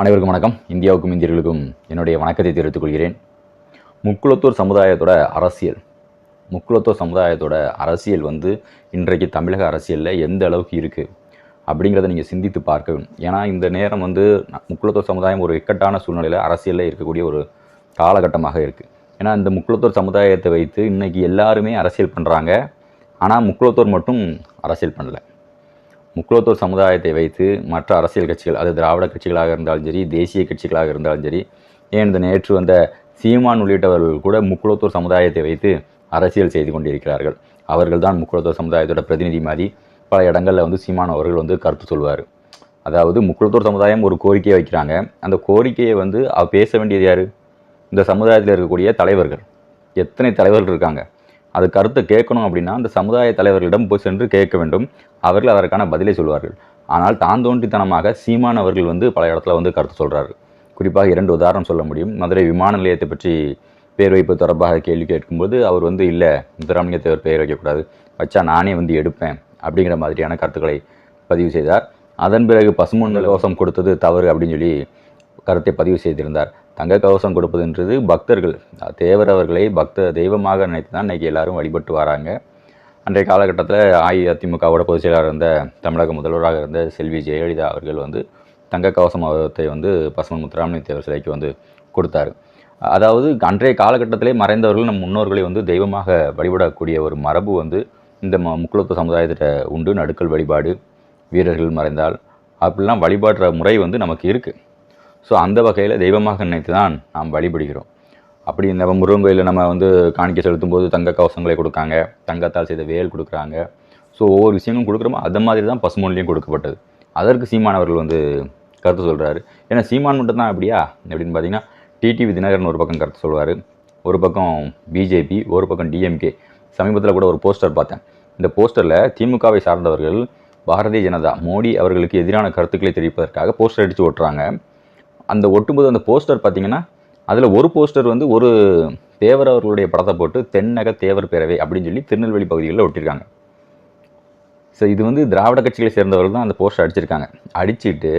அனைவருக்கும் வணக்கம். இந்தியாவுக்கும் இந்தியர்களுக்கும் என்னுடைய வணக்கத்தை தெரிவித்துக் கொள்கிறேன். முக்குளத்தூர் சமுதாயத்தோட அரசியல். முக்குளத்தூர் சமுதாயத்தோட அரசியல் வந்து இன்றைக்கு தமிழக அரசியலில் எந்த அளவுக்கு இருக்குது அப்படிங்கிறத நீங்கள் சிந்தித்து பார்க்க வேண்டும் ஏன்னா இந்த நேரம் வந்து முக்குளத்தூர் சமுதாயம் ஒரு இக்கட்டான சூழ்நிலையில் அரசியலில் இருக்கக்கூடிய ஒரு காலகட்டமாக இருக்குது ஏன்னா இந்த முக்குளத்தூர் சமுதாயத்தை வைத்து இன்றைக்கி எல்லாருமே அரசியல் பண்ணுறாங்க ஆனால் முக்குளத்தூர் மட்டும் அரசியல் பண்ணல. முக்குளத்தூர் சமுதாயத்தை வைத்து மற்ற அரசியல் கட்சிகள் அது திராவிட கட்சிகளாக இருந்தாலும் சரி தேசிய கட்சிகளாக இருந்தாலும் சரி ஏன் இந்த நேற்று வந்த சீமான் உள்ளிட்டவர்கள் கூட முக்குளத்தூர் சமுதாயத்தை வைத்து அரசியல் செய்து கொண்டிருக்கிறார்கள். அவர்கள் தான் முக்குளத்தூர் சமுதாயத்தோட பிரதிநிதி மாதிரி பல இடங்களில் வந்து சீமான் அவர்கள் வந்து கருத்து சொல்வார். அதாவது முக்குளத்தூர் சமுதாயம் ஒரு கோரிக்கையை வைக்கிறாங்க. அந்த கோரிக்கையை வந்து அவ பேச வேண்டியது யார்? இந்த சமுதாயத்தில் இருக்கக்கூடிய தலைவர்கள். எத்தனை தலைவர்கள் இருக்காங்க? அது கருத்தை கேட்கணும் அப்படின்னா அந்த சமுதாய தலைவர்களிடம் போய் சென்று கேட்க வேண்டும். அவர்கள் அதற்கான பதிலை சொல்வார்கள். ஆனால் தான் தோன்றித்தனமாக சீமான் அவர்கள் வந்து பல இடத்துல வந்து கருத்து சொல்றாரு. குறிப்பாக இரண்டு உதாரணம் சொல்ல முடியும். மதுரை விமான நிலையத்தை பற்றி பேர் வைப்பு தொடர்பாக கேள்வி கேட்கும்போது அவர் வந்து இல்லை முத்துராமலிங்க தேவர் பெயர் வைக்கக்கூடாது. வச்சா நானே வந்து எடுப்பேன். அப்படிங்கிற மாதிரியான கருத்துக்களை பதிவு செய்தார். அதன் பிறகு பசுமொன் கவசம் கொடுத்தது தவறு அப்படின்னு சொல்லி கருத்தை பதிவு செய்திருந்தார். தங்க கவசம் கொடுப்பதுன்றது பக்தர்கள் தேவர் அவர்களை பக்த தெய்வமாக நினைத்து தான் இன்றைக்கி எல்லாரும் வழிபட்டு வராங்க. அன்றைய காலகட்டத்தில் அஇஅதிமுகவோட பொதுச் செயலாளர் இருந்த தமிழக முதல்வராக இருந்த செல்வி ஜெயலலிதா அவர்கள் வந்து தங்க கவசம் அவத்தை வந்து பசுமன் முத்துராமலிங்க தேவர் சிலைக்கு வந்து கொடுத்தாரு. அதாவது அன்றைய காலகட்டத்திலே மறைந்தவர்கள் நம் முன்னோர்களை வந்து தெய்வமாக வழிபடக்கூடிய ஒரு மரபு வந்து இந்த ம முக்குளத்து சமுதாயத்திட்ட உண்டு. நடுக்கல் வழிபாடு வீரர்கள் மறைந்தால் அப்படிலாம் வழிபாடுற முறை வந்து நமக்கு இருக்குது ஸோ அந்த வகையில் தெய்வமாக நினைத்து தான் நாம் வழிபடுகிறோம். அப்படி இந்த முருகன் கோயிலில் நம்ம வந்து காணிக்கை செலுத்தும் போது தங்க கவசங்களை கொடுக்காங்க தங்கத்தால் செய்த வேல் கொடுக்குறாங்க. ஸோ ஒவ்வொரு விஷயங்களும் கொடுக்குறோமோ அது மாதிரி தான் பசுமொழிலையும் கொடுக்கப்பட்டது. அதற்கு சீமானவர்கள் வந்து கருத்து சொல்கிறாரு ஏன்னா சீமான் மட்டும் தான் அப்படியா? அப்படின்னு பார்த்தீங்கன்னா டிடிவி தினகரன் ஒரு பக்கம் கருத்து சொல்வார். ஒரு பக்கம் பிஜேபி ஒரு பக்கம் டிஎம்கே சமீபத்தில் கூட ஒரு போஸ்டர் பார்த்தேன். இந்த போஸ்டரில் திமுகவை சார்ந்தவர்கள் பாரதிய ஜனதா மோடி அவர்களுக்கு எதிரான கருத்துக்களை தெரிவிப்பதற்காக போஸ்டர் அடித்து ஓட்டுறாங்க. அந்த ஒட்டும்போது அந்த போஸ்டர் பார்த்தீங்கன்னா அதில் ஒரு போஸ்டர் வந்து ஒரு தேவர் அவர்களுடைய படத்தை போட்டு தென்னக தேவர் பேரவை அப்படின்னு சொல்லி திருநெல்வேலி பகுதிகளில் ஒட்டியிருக்காங்க. ஸோ இது வந்து திராவிட கட்சிகளை சேர்ந்தவர்கள் தான் அந்த போஸ்டர் அடிச்சிருக்காங்க. அடிச்சுட்டு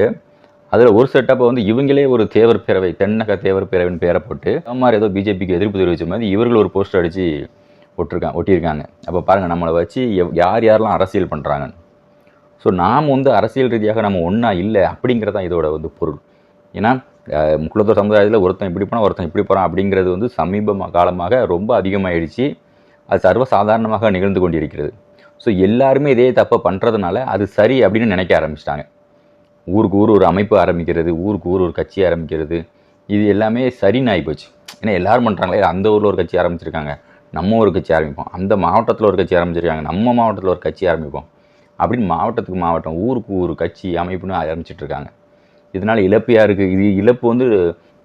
அதில் ஒரு செட்டப்பை வந்து இவங்களே ஒரு தேவர் பேரவை தென்னக தேவர் பேரவைன்னு பேரை போட்டு அந்த மாதிரி ஏதோ பிஜேபிக்கு எதிர்ப்பு தெரிவித்த மாதிரி இவர்கள் ஒரு போஸ்டர் அடித்து ஒட்டிருக்காங்க ஒட்டியிருக்காங்க. அப்போ பாருங்கள் நம்மளை வச்சு யார் யாரெல்லாம் அரசியல் பண்ணுறாங்கன்னு ஸோ நாம் வந்து அரசியல் ரீதியாக நம்ம ஒன்றா இல்லை அப்படிங்கிறது தான் இதோட வந்து பொருள். ஏன்னா அஹ், சமுதாயத்தில் ஒருத்தன் இப்படி போனால் ஒருத்தன் இப்படி போகிறான் அப்படிங்கிறது வந்து சமீப காலமாக ரொம்ப அதிகமாகிடுச்சு அது சர்வசாதாரணமாக நிகழ்ந்து கொண்டிருக்கிறது. ஸோ எல்லாருமே இதே தப்பை பண்ணுறதுனால அது சரி அப்படின்னு நினைக்க ஆரம்பிச்சிட்டாங்க. ஊருக்கு ஊர் ஒரு அமைப்பு ஆரம்பிக்கிறது ஊருக்கு ஊர் ஒரு கட்சி ஆரம்பிக்கிறது. இது எல்லாமே சரின்னு ஆகிப்போச்சு ஏன்னா எல்லோரும் பண்ணுறாங்களே அந்த ஊரில் ஒரு கட்சி ஆரம்பிச்சிருக்காங்க. நம்ம ஒரு கட்சி ஆரம்பிப்போம். அந்த மாவட்டத்தில் ஒரு கட்சி ஆரம்பிச்சிருக்காங்க. நம்ம மாவட்டத்தில் ஒரு கட்சி ஆரம்பிப்போம். அப்படின்னு மாவட்டத்துக்கு மாவட்டம் ஊருக்கு ஊர் கட்சி அமைப்புன்னு ஆரம்பிச்சிட்ருக்காங்க இதனால் இழப்பு யாருக்கு இது இழப்பு வந்து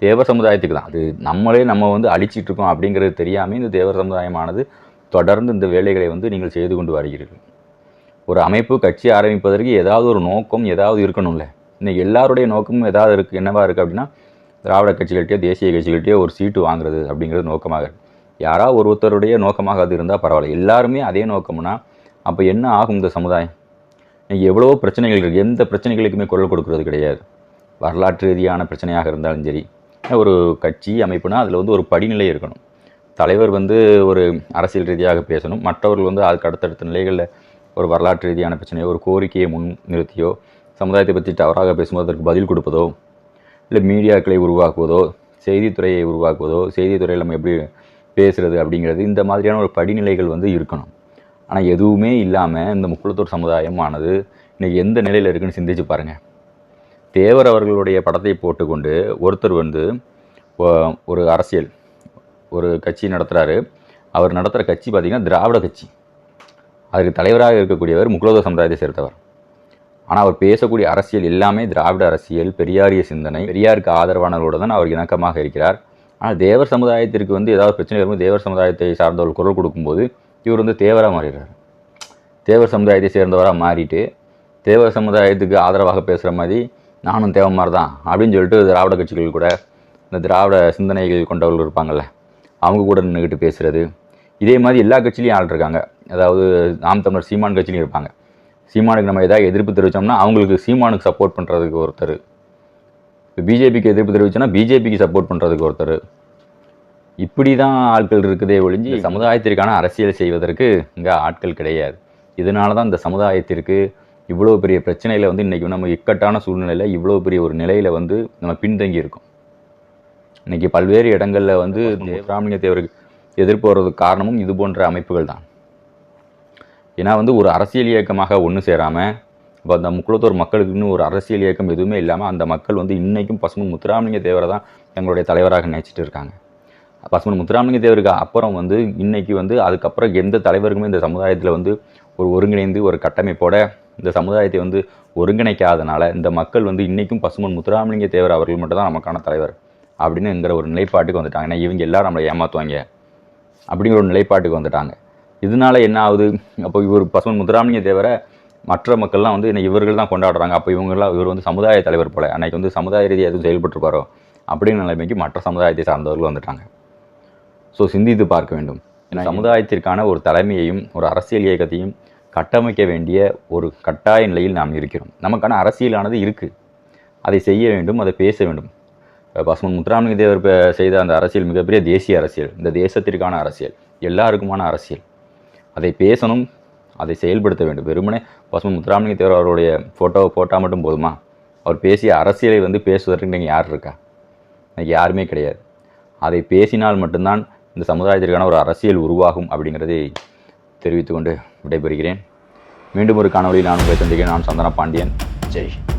தேவர் சமுதாயத்துக்கு தான். அது நம்மளே நம்ம வந்து அழிச்சிட்டு இருக்கோம் அப்படிங்கிறது தெரியாமல் இந்த தேவர் சமுதாயமானது தொடர்ந்து இந்த வேலைகளை வந்து நீங்கள் செய்து கொண்டு வருகிறீர்கள். ஒரு அமைப்பு கட்சி ஆரம்பிப்பதற்கு ஏதாவது ஒரு நோக்கம் ஏதாவது இருக்கணும்ல. இன்னைக்கு எல்லாருடைய நோக்கமும் ஏதாவது இருக்குது என்னவாக இருக்குது அப்படின்னா திராவிட கட்சிகள்கிட்டயோ தேசிய கட்சிகள்கிட்டயோ ஒரு சீட்டு வாங்குறது அப்படிங்கிறது நோக்கமாக இருக்குது யாராவது ஒருத்தருடைய நோக்கமாக அது இருந்தால் பரவாயில்ல. எல்லாருமே அதே நோக்கம்னா அப்போ என்ன ஆகும் இந்த சமுதாயம்? இன்றைக்கி எவ்வளவோ பிரச்சனைகள் இருக்குது எந்த பிரச்சனைகளுக்குமே குரல் கொடுக்கறது கிடையாது. வரலாற்று ரீதியான பிரச்சனையாக இருந்தாலும் சரி ஒரு கட்சி அமைப்புனா அதில் வந்து ஒரு படிநிலை இருக்கணும். தலைவர் வந்து ஒரு அரசியல் ரீதியாக பேசணும். மற்றவர்கள் வந்து அதுக்கு அடுத்தடுத்த நிலைகளில் ஒரு வரலாற்று ரீதியான பிரச்சனையோ ஒரு கோரிக்கையை முன் நிறுத்தியோ சமுதாயத்தை பற்றி தவறாக பேசும்போது அதற்கு பதில் கொடுப்பதோ இல்லை மீடியாக்களை உருவாக்குவதோ செய்தித்துறையை உருவாக்குவதோ செய்தித்துறையில் நம்ம எப்படி பேசுகிறது அப்படிங்கிறது இந்த மாதிரியான ஒரு படிநிலைகள் வந்து இருக்கணும். ஆனால் எதுவுமே இல்லாமல் இந்த முக்குளத்தூர் சமுதாயமானது இன்றைக்கி எந்த நிலையில் இருக்குன்னு சிந்திச்சு பாருங்கள் தேவர் அவர்களுடைய படத்தை போட்டுக்கொண்டு ஒருத்தர் வந்து ஒரு அரசியல் ஒரு கட்சி நடத்துகிறாரு அவர் நடத்துகிற கட்சி பார்த்திங்கன்னா திராவிட கட்சி. அதுக்கு தலைவராக இருக்கக்கூடியவர் முக்குலத்தூர் சமுதாயத்தை சேர்ந்தவர் ஆனால் அவர் பேசக்கூடிய அரசியல் எல்லாமே திராவிட அரசியல் பெரியாரிய சிந்தனை பெரியாருக்கு ஆதரவானவர்களோடு தான் அவர் இணக்கமாக இருக்கிறார். ஆனால் தேவர் சமுதாயத்திற்கு வந்து ஏதாவது பிரச்சனை வரும்போது தேவர் சமுதாயத்தை சார்ந்தவர்கள் குரல் கொடுக்கும்போது இவர் வந்து தேவராக மாறிடுறார். தேவர் சமுதாயத்தை சேர்ந்தவராக மாறிட்டு தேவர் சமுதாயத்துக்கு ஆதரவாக பேசுகிற மாதிரி நானும் தேவை மாதிரி தான் அப்படின்னு சொல்லிட்டு திராவிட கட்சிகள் கூட இந்த திராவிட சிந்தனைகள் கொண்டவர்கள் இருப்பாங்கள்ல அவங்க கூட நின்றுக்கிட்டு பேசுகிறது இதே மாதிரி எல்லா கட்சியிலையும் ஆள் இருக்காங்க. அதாவது நாம் தமிழர் சீமான் கட்சியிலையும் இருப்பாங்க. சீமானுக்கு நம்ம ஏதாவது எதிர்ப்பு தெரிவித்தோம்னா அவங்களுக்கு சீமானுக்கு சப்போர்ட் பண்ணுறதுக்கு ஒருத்தர். இப்போ பிஜேபிக்கு எதிர்ப்பு தெரிவிச்சோன்னா பிஜேபிக்கு சப்போர்ட் பண்ணுறதுக்கு ஒருத்தர். இப்படி தான் ஆட்கள் இருக்குதே ஒழிஞ்சு சமுதாயத்திற்கான அரசியல் செய்வதற்கு இங்கே ஆட்கள் கிடையாது. இதனால தான் இந்த சமுதாயத்திற்கு இவ்வளோ பெரிய பிரச்சனையில் வந்து இன்றைக்கி நம்ம இக்கட்டான சூழ்நிலையில் இவ்வளோ பெரிய ஒரு நிலையில் வந்து நம்ம பின்தங்கி இருக்கோம். இன்றைக்கி பல்வேறு இடங்களில் வந்து ராமலிங்க தேவருக்கு எதிர்ப்பு வர்றதுக்கு காரணமும் இது போன்ற அமைப்புகள் தான். ஏன்னா வந்து ஒரு அரசியல் இயக்கமாக ஒன்று சேராமல் இப்போ அந்த முக்குளத்தூர் மக்களுக்குன்னு ஒரு அரசியல் இயக்கம் எதுவுமே இல்லாமல் அந்த மக்கள் வந்து இன்றைக்கும் பசுமன் முத்துராமலிங்க தேவரை தான் எங்களுடைய தலைவராக நினைச்சிட்டு இருக்காங்க. பசுமன் முத்துராமலிங்க தேவருக்கு அப்புறம் வந்து இன்னைக்கு வந்து அதுக்கப்புறம் எந்த தலைவருக்குமே இந்த சமுதாயத்தில் வந்து ஒரு ஒருங்கிணைந்து ஒரு கட்டமைப்போட இந்த சமுதாயத்தை வந்து ஒருங்கிணைக்காதனால இந்த மக்கள் வந்து இன்றைக்கும் பசுமன் முத்துராமலிங்க தேவர் அவர்கள் மட்டும் தான் நமக்கான தலைவர் அப்படின்னுங்கிற ஒரு நிலைப்பாட்டுக்கு வந்துட்டாங்க. ஏன்னா இவங்க எல்லாரும் நம்மளை ஏமாற்றுவாங்க அப்படிங்கிற ஒரு நிலைப்பாட்டுக்கு வந்துட்டாங்க. இதனால என்ன ஆகுது? அப்போ இவர் பசுமன் முத்துராமலிங்க தேவரை மற்ற மக்கள்லாம் வந்து என்ன இவர்கள் தான் கொண்டாடுறாங்க. அப்போ இவங்கெல்லாம் இவர் வந்து சமுதாய தலைவர் போல அன்னைக்கு வந்து சமுதாய ரீதியாக எதுவும் செயல்பட்டுருப்பாரோ அப்படிங்கிற நிலைமைக்கு மற்ற சமுதாயத்தை சார்ந்தவர்கள் வந்துட்டாங்க. ஸோ சிந்தித்து பார்க்க வேண்டும். ஏன்னா சமுதாயத்திற்கான ஒரு தலைமையையும் ஒரு அரசியல் இயக்கத்தையும் கட்டமைக்க வேண்டிய ஒரு கட்டாய நிலையில் நாம் இருக்கிறோம். நமக்கான அரசியலானது இருக்குது அதை செய்ய வேண்டும் அதை பேச வேண்டும். அஹ் பசுமன் முத்துராமலிங்க தேவர் பே- செய்த அந்த அரசியல் மிகப்பெரிய தேசிய அரசியல் இந்த தேசத்திற்கான அரசியல் எல்லாருக்குமான அரசியல். அதை பேசணும் அதை செயல்படுத்த வேண்டும். வெறுமனே பசுமன் முத்துராமலிங்க தேவர் அவருடைய ஃபோட்டோவை போட்டால் மட்டும் போதுமா? அவர் பேசிய அரசியலை வந்து பேசுவதற்கு நீங்கள் யார் இருக்கா? எனக்கு யாருமே கிடையாது. அதை பேசினால் மட்டும்தான் இந்த சமுதாயத்திற்கான ஒரு அரசியல் உருவாகும் அப்படிங்கிறது தெரிவித்துக்கொண்டு விடைபெறுகிறேன். மீண்டும் ஒரு காணொலியில் நான் உங்களை சந்திக்கிறேன். நான் சந்தன பாண்டியன். ஜெய்.